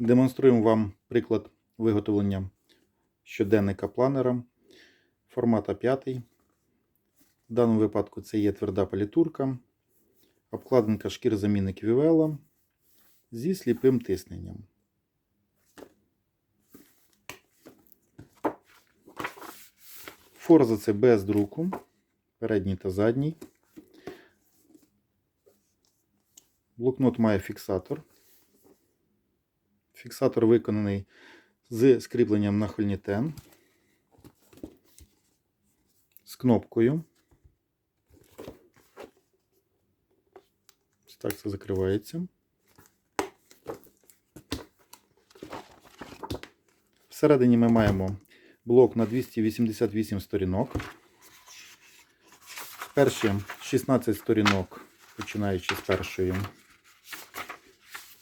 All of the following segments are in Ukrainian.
Демонструємо вам приклад виготовлення щоденника планера формата 5. В даному випадку це є тверда палітурка, обкладинка шкір замінник Вівела зі сліпим тисненням. Форза це без друку, передній та задній. Блокнот має фіксатор. Фіксатор виконаний з скріпленням на хольнітен, з кнопкою. Так це закривається. Всередині ми маємо блок на 288 сторінок. Перші 16 сторінок, починаючи з першої,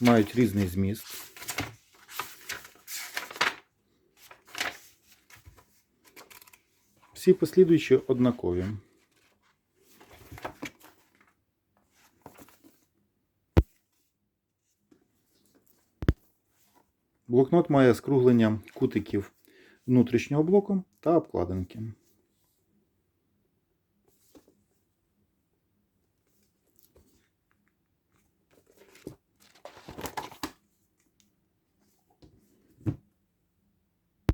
мають різний зміст. Всі послідуючі однакові. Блокнот має скруглення кутиків внутрішнього блоку та обкладинки.